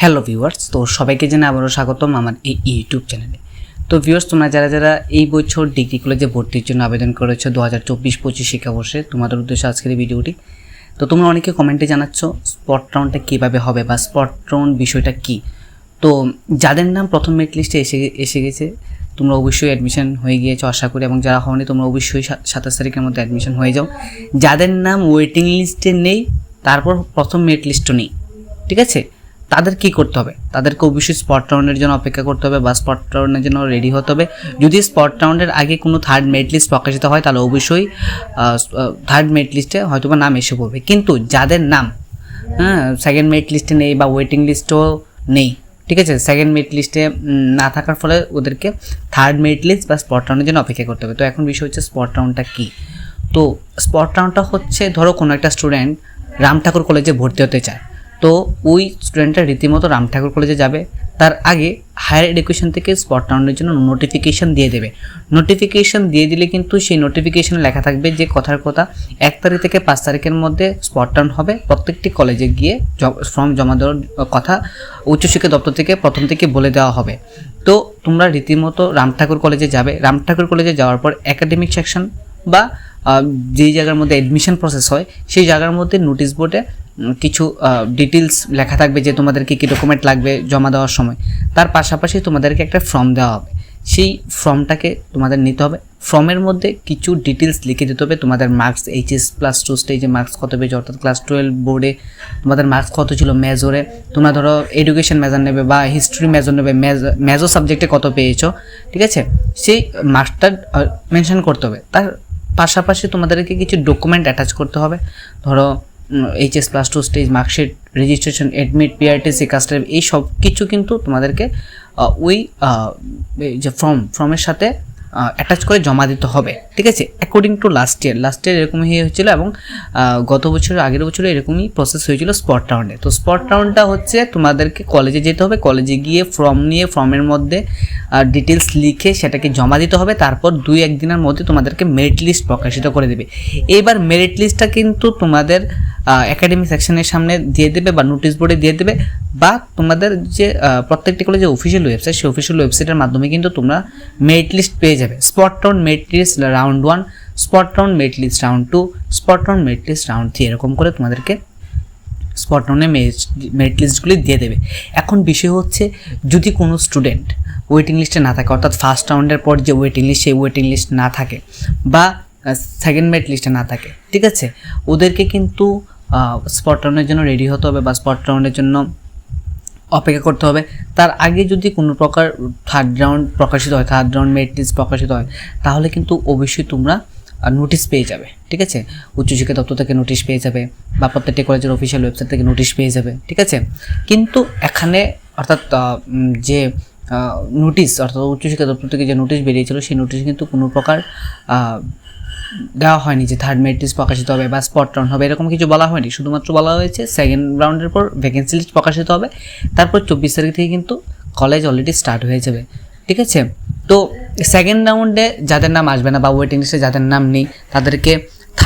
Hello viewers তো সবাইকে জানাই আবারও স্বাগতম আমার এই ইউটিউব চ্যানেলে তো ভিউয়ার্স তোমরা যারা যারা এই বছর ডিগ্রি কলেজে ভর্তির জন্য আবেদন করেছ দু হাজার চব্বিশ পঁচিশ শিক্ষাবর্ষে, তোমাদের উদ্দেশ্যে আজকের এই ভিডিওটি তো তোমরা অনেকে কমেন্টে জানাচ্ছ স্পট রাউন্ডটা কীভাবে হবে বা স্পট রাউন্ড বিষয়টা কী? তো যাদের নাম প্রথম মেরিট লিস্টে এসে এসে গেছে, তোমরা অবশ্যই অ্যাডমিশন হয়ে গিয়েছো আশা করি, এবং যারা হয়নি তোমরা অবশ্যই সাতাশ তারিখের মধ্যে অ্যাডমিশন হয়ে যাও। যাদের নাম ওয়েটিং লিস্টে নেই, তারপর প্রথম মেরিট লিস্টও নেই, ঠিক আছে? তাদের কি করতে হবে? তাদেরকে অবশ্যই স্পট রাউন্ডের জন্য অপেক্ষা করতে হবে বা স্পট রাউন্ডের জন্য রেডি হতে হবে। যদি স্পট রাউন্ডের আগে কোনো থার্ড মেরিট লিস্ট প্রকাশিত হয়, তাহলে অবশ্যই থার্ড মেরিট লিস্টে হয়তো বা নাম এসে পড়বে। কিন্তু যাদের নাম হ্যাঁ সেকেন্ড মেরিট লিস্টে নেই বা ওয়েটিং লিস্টও নেই, ঠিক আছে? সেকেন্ড মেরিট লিস্টে না থাকার ফলে ওদেরকে থার্ড মেরিট লিস্ট বা স্পট রাউন্ডের জন্য অপেক্ষা করতে হবে। তো এখন বিষয় হচ্ছে স্পট রাউন্ডটা কী? তো স্পট রাউন্ডটা হচ্ছে, ধরো কোনো একটা স্টুডেন্ট রাম ঠাকুর কলেজে ভর্তি হতে চায়। তো ওই স্টুডেন্টটা রীতিমতো রাম ঠাকুর কলেজে যাবে। তার আগে হায়ার এডুকেশন থেকে স্পট রাউন্ডের জন্য নোটিফিকেশন দিয়ে দেবে। নোটিফিকেশন দিয়ে দিলে কিন্তু সেই নোটিফিকেশনে লেখা থাকবে যে কথার কথা এক তারিখ থেকে পাঁচ তারিখের মধ্যে স্পট রাউন্ড হবে প্রত্যেকটি কলেজে গিয়ে ফর্ম জমা দেওয়ার কথা উচ্চশিক্ষা দপ্তর থেকে প্রথম থেকে বলে দেওয়া হবে। তো তোমরা রীতিমতো রাম ঠাকুর কলেজে যাবে। রাম ঠাকুর কলেজে যাওয়ার পর একাডেমিক সেকশন বা যেই জায়গার মধ্যে অ্যাডমিশন প্রসেস হয়, সেই জায়গার মধ্যে নোটিশ বোর্ডে কিছু ডিটেলস লেখা থাকবে যে তোমাদেরকে কী ডকুমেন্ট লাগবে জমা দেওয়ার সময়। তার পাশাপাশি তোমাদেরকে একটা ফর্ম দেওয়া হবে। সেই ফর্মটাকে তোমাদের নিতে হবে। ফর্মের মধ্যে কিছু ডিটেলস লিখে দিতে হবে। তোমাদের মার্কস এইচএস প্লাস টু স্টেজে মার্কস কত পেয়েছে, অর্থাৎ ক্লাস টুয়েলভ বোর্ডে তোমাদের মার্কস কত ছিল মেজরে তোমরা ধরো এডুকেশন মেজর নেবে বা হিস্ট্রি মেজর নেবে মেজর সাবজেক্টে কত পেয়েছ, ঠিক আছে? সেই মার্কসটা মেনশন করতে হবে। তার পাশাপাশি তোমাদেরকে কিছু ডকুমেন্ট অ্যাটাচ করতে হবে। ধরো HS plus two stage marksheet registration admit PRTC custard এই সব কিছু কিন্তু তোমাদেরকে ওই যে ফর্ম ফর্মের সাথে অ্যাটাচ করে জমা দিতে হবে, ঠিক আছে? According to last year last year এরকমই হয়েছিল এবং গত বছর আগের বছরে এরকমই প্রসেস হয়েছিল স্পট রাউন্ডে তো স্পট রাউন্ডটা হচ্ছে তোমাদেরকে কলেজে যেতে হবে কলেজে গিয়ে ফর্ম নিয়ে ফর্মের মধ্যে ডিটেলস লিখে সেটাকে জমা দিতে হবে, তারপর দুই একদিনের মধ্যে তোমাদেরকে মেরিট লিস্ট প্রকাশিত করে দেবে। এবার মেরিট লিস্টটা কিন্তু তোমাদের একাডেমিক সেকশনের সামনে দিয়ে দেবে বা নোটিশ বোর্ডে দিয়ে দেবে বা তোমাদের যে প্রত্যেকটি কলেজের অফিসিয়াল ওয়েবসাইট সেই অফিসিয়াল ওয়েবসাইটের মাধ্যমে কিন্তু তোমরা মেরিট লিস্ট পেয়ে যাবে। Spot round merit list round one spot round merit list round two spot merit list round three এরকম করে তোমাদেরকে স্পট মেরিট লিস্টগুলি দিয়ে দেবে। এখন বিষয় হচ্ছে, যদি কোনো স্টুডেন্ট ওয়েটিং লিস্টে না থাকে, অর্থাৎ ফার্স্ট রাউন্ডের পর যে ওয়েটিং লিস্ট সেই ওয়েটিং লিস্ট না থাকে, বা সেকেন্ড মেরিট লিস্টে না থাকে, ঠিক আছে? ওদেরকে কিন্তু স্পট রাউন্ডের জন্য রেডি হতে হবে, বা স্পট রাউন্ডের জন্য অপেক্ষা করতে হবে। তার আগে যদি কোনো প্রকার থার্ড রাউন্ড প্রকাশিত হয় থার্ড রাউন্ড মেরিট প্রকাশিত হয়, তাহলে কিন্তু অবশ্যই তোমরা নোটিশ পেয়ে যাবে, ঠিক আছে? উচ্চশিক্ষা দপ্তর থেকে নোটিশ পেয়ে যাবে বা প্রত্যেকটি কলেজের অফিসিয়াল ওয়েবসাইট থেকে নোটিশ পেয়ে যাবে, ঠিক আছে? কিন্তু এখানে অর্থাৎ যে নোটিশ অর্থাৎ উচ্চশিক্ষা দপ্তর থেকে যে নোটিশ বেরিয়েছিল, সেই নোটিশ কিন্তু কোনো প্রকার দেওয়া হয়নি যে থার্ড মেরিট লিস্ট প্রকাশিত হবে বা স্পট রাউন্ড হবে, এরকম কিছু বলা হয়নি। শুধুমাত্র বলা হয়েছে সেকেন্ড রাউন্ডের পর ভ্যাকেন্সি লিস্ট প্রকাশিত হবে। তারপর চব্বিশ তারিখ থেকে কিন্তু কলেজ অলরেডি স্টার্ট হয়ে যাবে। ঠিক আছে? তো সেকেন্ড রাউন্ডে যাদের নাম আসবে না বা ওয়েটিং লিস্টে যাদের নাম নেই, তাদেরকে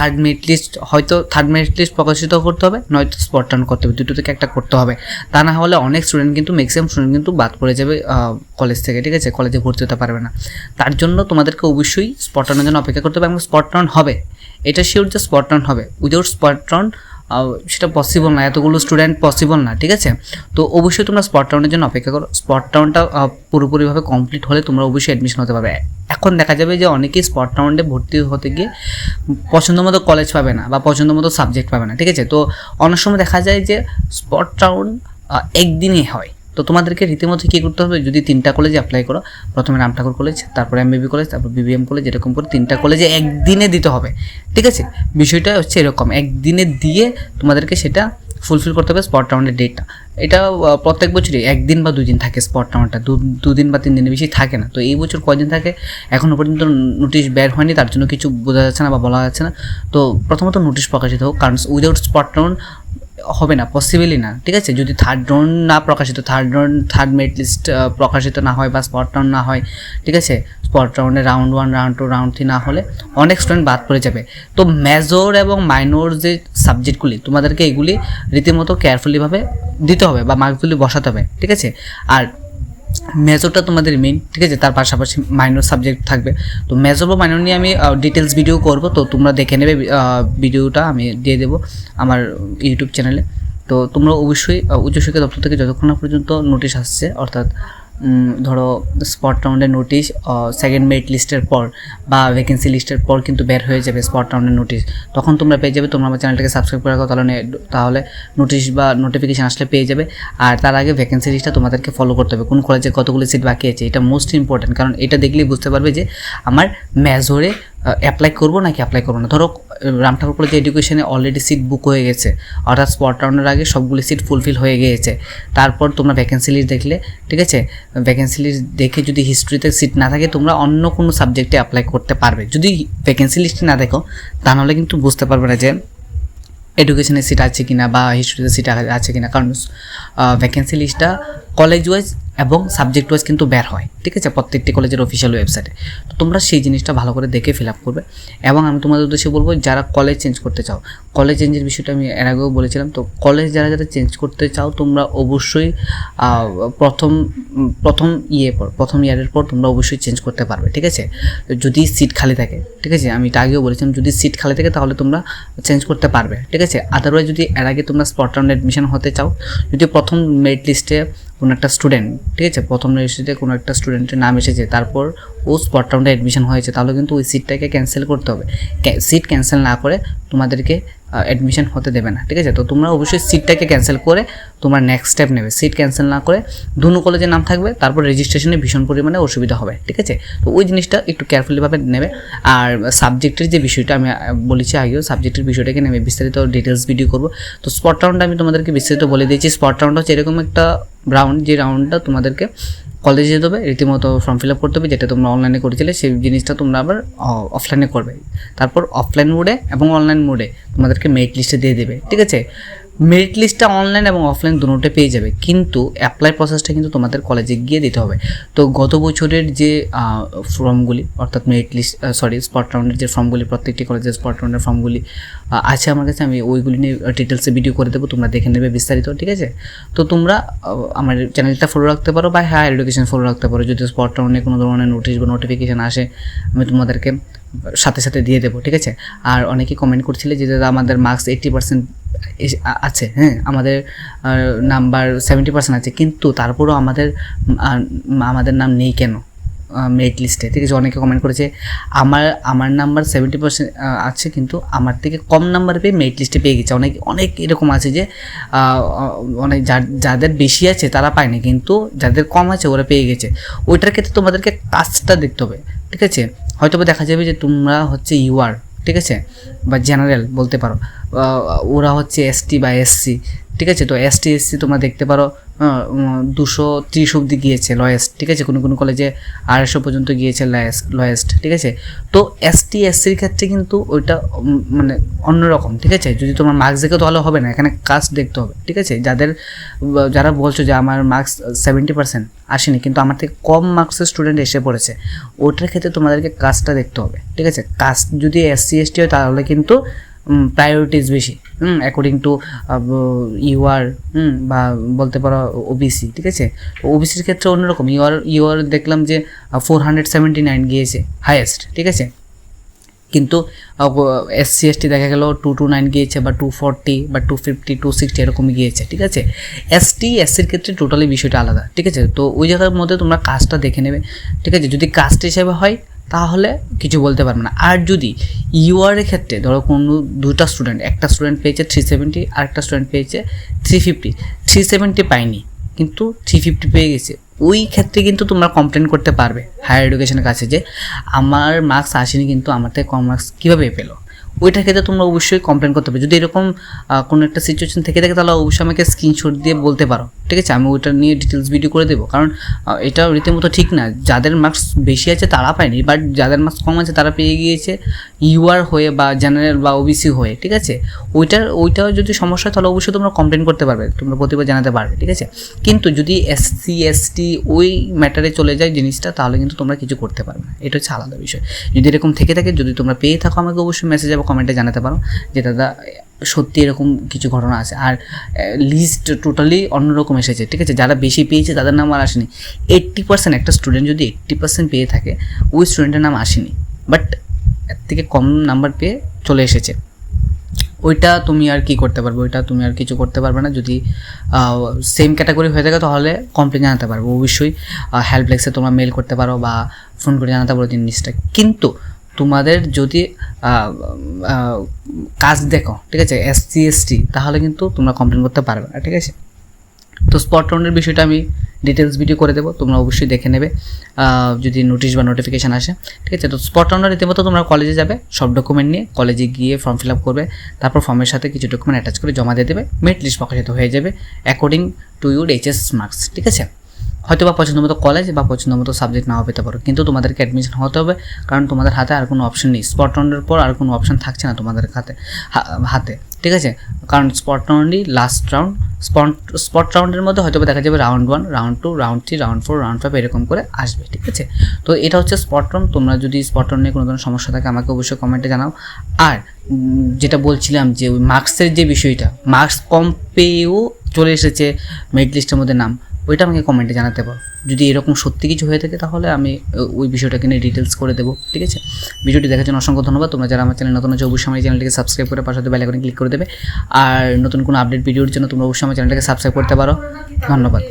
থার্ড মেরিট লিস্ট হয়তো থার্ড মেরিট লিস্ট প্রকাশিত করতে হবে, নয়তো স্পট রাউন্ড করতে হবে দুটো থেকে একটা করতে হবে। তা না হলে অনেক স্টুডেন্ট কিন্তু ম্যাক্সিমাম স্টুডেন্ট কিন্তু বাদ পড়ে যাবে কলেজ থেকে, ঠিক আছে? কলেজে ভর্তি হতে পারবে না। তার জন্য তোমাদেরকে অবশ্যই স্পট রাউন্ডের জন্য অপেক্ষা করতে হবে এবং স্পট রান হবে। এটা শিওর যে স্পট রান হবে। উইদাউট স্পট রাউন্ড সেটা পসিবল না, এতগুলো স্টুডেন্ট পসিবল না, ঠিক আছে? তো অবশ্যই তোমরা স্পট টাউনের জন্য অপেক্ষা করো। স্পট টাউনটা পুরোপুরিভাবে কমপ্লিট হলে তোমরা অবশ্যই অ্যাডমিশন হতে পারবে। এখন দেখা যাবে যে অনেকেই স্পট রাউন্ডে ভর্তি হতে গিয়ে পছন্দ মতো কলেজ পাবে না বা পছন্দ মতো সাবজেক্ট পাবে না, ঠিক আছে? তো অনেক সময় দেখা যায় যে স্পট টাউন একদিনই হয়। তো তোমাদেরকে রীতিমতো কী করতে হবে? যদি তিনটা কলেজে অ্যাপ্লাই করো, প্রথমে রাম ঠাকুর কলেজ তারপরে এমবিবি কলেজ তারপর বিবিএম কলেজ এরকম করে তিনটা কলেজে একদিনে দিতে হবে। ঠিক আছে? বিষয়টা হচ্ছে এরকম, একদিনে দিয়ে তোমাদেরকে সেটা ফুলফিল করতে হবে স্পট রাউন্ডের ডেটটা এটা প্রত্যেক বছরই, একদিন বা দুদিন থাকে স্পট রাউন্ডটা দুদিন বা তিন দিনের বেশি থাকে না। তো এই বছর কয়দিন থাকে? এখনও পর্যন্ত নোটিশ বের হয়নি, তার জন্য কিছু বোঝা যাচ্ছে না বা বলা যাচ্ছে না। তো প্রথমত নোটিশ প্রকাশিত হোক, কারণ উইদাউট স্পট রাউন্ড হবে না পসিবলই না, ঠিক আছে? যদি থার্ড রাউন্ড না প্রকাশিত third round third merit list প্রকাশিত না হয় বা স্পট রাউন্ড না হয়, ঠিক আছে? স্পট রাউন্ডে round one round two round three না হলে অনেক স্টুডেন্ট বাদ পড়ে যাবে। তো মেজর এবং মাইনর যে সাবজেক্টগুলি তোমাদেরকে এগুলি রীতিমতো কেয়ারফুলিভাবে দিতে হবে বা মার্কগুলি বসাতে হবে, ঠিক আছে? আর মেজরটা তোমাদের মেইন ঠিক আছে? তার পাশাপাশি মাইনর সাবজেক্ট থাকবে। তো মেজর বা মাইনর নিয়ে আমি ডিটেলস ভিডিও করব। তো তোমরা দেখে নেবে ভিডিওটা আমি দিয়ে দেবো আমার ইউটিউব চ্যানেলে তো তোমরা অবশ্যই উচ্চশিক্ষা দপ্তর থেকে যতক্ষণ না পর্যন্ত নোটিশ আসছে, অর্থাৎ ধরো স্পট রাউন্ডের নোটিশ সেকেন্ড মেরিট লিস্টের পর বা ভ্যাকেন্সি লিস্টের পর কিন্তু বের হয়ে যাবে স্পট রাউন্ডের নোটিশ তখন তোমরা পেয়ে যাবে, তোমরা আমার চ্যানেলটাকে সাবস্ক্রাইব করে রাখো, তাহলে তাহলে নোটিশ বা নোটিফিকেশান আসলে পেয়ে যাবে। আর তার আগে ভ্যাকেন্সি লিস্টটা তোমাদেরকে ফলো করতে হবে, কোন কলেজে কতগুলো সিট বাকি আছে, এটা মোস্ট ইম্পর্ট্যান্ট কারণ এটা দেখলেই বুঝতে পারবে যে, আমার মেজরে অ্যাপ্লাই করব নাকি অ্যাপ্লাই করব না? ধরো রাম ঠাকুর কলেজে এডুকেশনে অলরেডি সিট বুক হয়ে গেছে। অর্থাৎ স্পট রাউন্ডের আগে সবগুলি সিট ফুলফিল হয়ে গিয়েছে। তারপর তোমরা ভ্যাকেন্সি লিস্ট দেখলে, ঠিক আছে? ভ্যাকেন্সি লিস্ট দেখে যদি হিস্ট্রিতে সিট না থাকে, তোমরা অন্য কোনো সাবজেক্টে অ্যাপ্লাই করতে পারবে। যদি ভ্যাকেন্সি লিস্ট না দেখো, তাহলে কিন্তু বুঝতে পারবে না যে এডুকেশনের সিট আছে কিনা বা হিস্ট্রিতে সিট আছে কিনা। কারণ ভ্যাকেন্সি লিস্টটা কলেজ ওয়াইজ এবং সাবজেক্ট ওয়াইজ কিন্তু বের হয়, ঠিক আছে? প্রত্যেকটি কলেজের অফিসিয়াল ওয়েবসাইটে তো তোমরা সেই জিনিসটা ভালো করে দেখে ফিল আপ করবে। এবং আমি তোমাদের উদ্দেশ্যে বলব, যারা কলেজ চেঞ্জ করতে চাও কলেজ চেঞ্জের বিষয়টা আমি এর আগেও বলেছিলাম, তো কলেজ যারা যারা চেঞ্জ করতে চাও, তোমরা অবশ্যই প্রথম প্রথম ইয়ে পর, প্রথম ইয়ারের পর তোমরা অবশ্যই চেঞ্জ করতে পারবে, ঠিক আছে? যদি সিট খালি থাকে, ঠিক আছে? আমি এটা আগেও বলেছিলাম, যদি সিট খালি থাকে তাহলে তোমরা চেঞ্জ করতে পারবে, ঠিক আছে? আদারওয়াইজ যদি এর আগে তোমরা স্পট রাউন্ড অ্যাডমিশন হতে চাও, যদি প্রথম মেরিট লিস্টে কোনো একটা স্টুডেন্ট ঠিক আছে? প্রথম রেজিস্ট্রিতে কোনো একটা স্টুডেন্টের নাম এসেছে, তারপর ও স্পট রাউন্ডে অ্যাডমিশন হয়েছে, তাহলে কিন্তু ওই সিটটাকে ক্যান্সেল করতে হবে। সিট ক্যান্সেল না করে তোমাদেরকে অ্যাডমিশন হতে দেবে না, ঠিক আছে? তো তোমরা অবশ্যই সিটটাকে ক্যান্সেল করে তোমরা নেক্সট স্টেপ নেবে। সিট ক্যান্সেল না করে দুনো কলেজের নাম থাকবে, তারপর রেজিস্ট্রেশনে ভীষণ পরিমাণে অসুবিধা হবে, ঠিক আছে? তো ওই জিনিসটা একটু কেয়ারফুলিভাবে নেবে। আর সাবজেক্টের যে বিষয়টা আমি বলেছি আগেও সাবজেক্টের বিষয়টাকে নেবে বিস্তারিত ডিটেলস ভিডিও করব। তো স্পট রাউন্ড আমি তোমাদেরকে বিস্তারিত বলে দিয়েছি। স্পট রাউন্ড হচ্ছে এরকম একটা রাউন্ড যে রাউন্ডটা তোমাদেরকে কলেজে যেতে হবে রীতিমতো ফর্ম ফিল আপ করতে হবে, যেটা তোমরা অনলাইনে করেছিলে, সেই জিনিসটা তোমরা আবার অফলাইনে করবে। তারপর অফলাইন মোডে এবং অনলাইন মোডে তোমাদেরকে মেরিট লিস্টে দিয়ে দেবে, ঠিক আছে? মেরিট লিস্টটা অনলাইন এবং অফলাইন দুটোতে পেয়ে যাবে, কিন্তু অ্যাপ্লাই প্রসেসটা কিন্তু তোমাদের কলেজে গিয়ে দিতে হবে। তো গত বছরের যে ফর্মগুলি অর্থাৎ মেরিট লিস্ট সরি স্পট রাউন্ডের যে ফর্মগুলি প্রত্যেকটি কলেজের স্পট রাউন্ডের ফর্মগুলি আছে আমার কাছে, আমি ওইগুলি নিয়ে ডিটেলসে ভিডিও করে দেবো, তোমরা দেখে নেবে বিস্তারিত, ঠিক আছে? তো তোমরা আমার চ্যানেলটা ফলো রাখতে পারো বা হায়ার এডুকেশন ফলো রাখতে পারো। যদি স্পট রাউন্ডে কোনো ধরনের নোটিশ বা নোটিফিকেশান আসে, আমি তোমাদেরকে সাথে সাথে দিয়ে দেবো, ঠিক আছে? আর অনেকে কমেন্ট করছিলে যে, দাদা, আমাদের মার্কস এইট্টি পার্সেন্ট আছে হ্যাঁ আমাদের নাম্বার সেভেন্টি পার্সেন্ট আছে। কিন্তু তারপরেও আমাদের আমাদের নাম নেই কেন? মেরিট লিস্টে ঠিক আছে, অনেকে কমেন্ট করেছে, আমার আমার নাম্বার সেভেন্টি পার্সেন্ট আছে, কিন্তু আমার থেকে কম নাম্বার পেয়ে মেরিট লিস্টে পেয়ে গেছে। অনেক অনেক এরকম আছে যে অনেক যাদের বেশি আছে তারা পায়নি, কিন্তু যাদের কম আছে ওরা পেয়ে গেছে। ওইটার ক্ষেত্রে তোমাদেরকে কাজটা দেখতে হবে, ঠিক আছে? হয়তো দেখা যাবে যে তোমরা হচ্ছে ইউআর ঠিক আছে? বা জেনারেল বলতে পারো। ওরা হচ্ছে এসটি বা এসসি ঠিক আছে? তো এসটি এসসি তোমরা দেখতে পারো। দুশো ত্রিশ অব্দি গিয়েছে লয়েস্ট, ঠিক আছে? কোনো কোনো কলেজে আড়াইশো পর্যন্ত গিয়েছে লয়েস্ট লয়েস্ট, ঠিক আছে? তো এসটি এসসির ক্ষেত্রে কিন্তু ওইটা মানে অন্যরকম ঠিক আছে? যদি তোমার মার্কস দেখে তাহলে হবে না, এখানে কাস্ট দেখতে হবে, ঠিক আছে? যাদের, যারা বলছো যে আমার মার্কস সেভেন্টি পার্সেন্ট আসেনি, কিন্তু আমার থেকে কম মার্কসের স্টুডেন্ট এসে পড়েছে, ওটার ক্ষেত্রে তোমাদেরকে কাজটা দেখতে হবে, ঠিক আছে? কাস্ট যদি এসসি এসটি হয় তাহলে কিন্তু প্রায়োরিটিস বেশি, hmm according to UR hmm, বা বলতে পারো ওবিসি ঠিক আছে? ওবিসির ক্ষেত্রে অন্যরকম ইউআর ইউআর দেখলাম যে ফোর হান্ড্রেড সেভেন্টি নাইন গিয়েছে হায়েস্ট ঠিক আছে? কিন্তু এস সি এসটি দেখা গেল টু টু নাইন গিয়েছে, বা টু ফোরটি বা টু ফিফটি টু সিক্সটি এরকমই গিয়েছে, ঠিক আছে? এসটি এসসির ক্ষেত্রে টোটালি বিষয়টা আলাদা, ঠিক আছে? তো ওই জায়গার মধ্যে তোমরা কাজটা দেখে নেবে, ঠিক আছে? যদি কাস্ট হিসেবে হয় তাহলে কিছু বলতে পারবে না। আর যদি ইউআরের ক্ষেত্রে ধরো কোনো দুটা স্টুডেন্ট একটা স্টুডেন্ট পেয়েছে থ্রি সেভেন্টি আর একটা স্টুডেন্ট পেয়েছে থ্রি ফিফটি থ্রি সেভেন্টি পায়নি, কিন্তু থ্রি ফিফটি পেয়ে গেছে, ওই ক্ষেত্রে কিন্তু তোমরা কমপ্লেন করতে পারবে হায়ার এডুকেশনের কাছে যে, আমার মার্কস আসেনি কিন্তু আমার থেকে কম মার্কস কীভাবে পেল? ওইটার ক্ষেত্রে তোমরা অবশ্যই কমপ্লেন করতে হবে যদি এরকম কোনো একটা সিচুয়েশন থেকে থাকে, তাহলে অবশ্যই আমাকে স্ক্রিনশট দিয়ে বলতে পারো। ঠিক আছে আমি ওইটা নিয়ে ডিটেলস ভিডিও করে দেবো। কারণ এটা রীতিমতো ঠিক না। যাদের মার্কস বেশি আছে তারা পায়নি বাট যাদের মার্কস কম আছে তারা পেয়ে গিয়েছে ইউআর হয়ে বা জেনারেল বা ওবিসি হয়ে, ঠিক আছে? ওইটার, ওইটাও যদি সমস্যা হয়, তাহলে অবশ্যই তোমরা কমপ্লেন করতে পারবে, তোমরা প্রতিবার জানাতে পারবে, ঠিক আছে? কিন্তু যদি এসসি এসটি ওই ম্যাটারে চলে যায় জিনিসটা, তাহলে কিন্তু তোমরা কিছু করতে পারবে না। এটা হচ্ছে আলাদা বিষয়। যদি এরকম থেকে থাকে, যদি তোমরা পেয়ে থাকো, আমাকে অবশ্যই মেসেজ বা কমেন্টে জানাতে পারো যে, দাদা সত্যি এরকম কিছু ঘটনা আছে। আর লিস্ট টোটালি অন্যরকম এসেছে, ঠিক আছে? যারা বেশি পেয়েছে তাদের নাম আর আসেনি। এইট্টি পার্সেন্ট একটা স্টুডেন্ট যদি এইট্টি পার্সেন্ট পেয়ে থাকে, ওই স্টুডেন্টের নাম আসেনি। বাট এর থেকে কম নাম্বার পেয়ে চলে এসেছে। ওইটা তুমি আর কি করতে পারবে? ওইটা তুমি আর কিছু করতে পারবে না। যদি সেম ক্যাটাগরি হয়ে থাকে তাহলে কমপ্লেন জানাতে পারব। অবশ্যই হেল্পলেক্সে তোমরা মেল করতে পারো বা ফোন করে জানাতে পারো জিনিসটা কিন্তু তোমাদের যদি কাজ দেখো, ঠিক আছে এস সি এস টি তাহলে কিন্তু তোমরা কমপ্লেন করতে পারবে না, ঠিক আছে? তো স্পট রাউন্ডের বিষয়টা আমি ডিটেলস ভিডিও করে দেবো, তোমরা অবশ্যই দেখে নেবে যদি নোটিশ বা নোটিফিকেশান আসে, ঠিক আছে? তো স্পট রাউন্ডার রীতিমতো তোমরা কলেজে যাবে, সব ডকুমেন্ট নিয়ে কলেজে গিয়ে ফর্ম ফিল আপ করবে, তারপর ফর্মের সাথে কিছু ডকুমেন্ট অ্যাটাচ করে জমা দিয়ে দেবে মেট লিস্ট প্রকাশিত হয়ে যাবে according to your HS marks ঠিক আছে? হয়তো বা পছন্দ মতো কলেজ বা পছন্দ মতো সাবজেক্ট নাও পেতে পারো। কিন্তু তোমাদেরকে অ্যাডমিশন হতে হবে, কারণ তোমাদের হাতে আর কোনো অপশন নেই। স্পট রাউন্ডের পর আর কোনো অপশন থাকছে না তোমাদের হাতে হাতে, ঠিক আছে? কারণ স্পট রাউন্ডই লাস্ট রাউন্ড স্পট স্পট রাউন্ডের মধ্যে হয়তো দেখা যাবে round one round two round three round four round five এরকম করে আসবে, ঠিক আছে? তো এটা হচ্ছে স্পট রাউন্ড তোমরা যদি স্পট রাউন্ড নিয়ে কোনো ধরনের সমস্যা থাকে, আমাকে অবশ্যই কমেন্টে জানাও। আর যেটা বলছিলাম যে ওই মার্কসের যে বিষয়টা মার্কস কম পেয়েও চলে এসেছে মেরিট লিস্টের মধ্যে নাম। ওইটা আমাকে কমেন্টে জানাতে পারো। যদি এরকম সত্যি কিছু হয়ে থাকে তাহলে আমি ওই বিষয়টাকে নিয়ে ডিটেলস করে দেবো, ঠিক আছে? ভিডিওটি দেখার জন্য অসংখ্য ধন্যবাদ। তোমরা যারা আমার চ্যানেল নতুন আছে, অবশ্যই আমার চ্যানেলটিকে সাবস্ক্রাইব করে পাশে বেল বেলাইকনে ক্লিক করে দেবে। আর নতুন কোনো আপডেট ভিডিওর জন্য তোমরা অবশ্যই আমার চ্যানেলটাকে সাবস্ক্রাইব করতে পারো। ধন্যবাদ।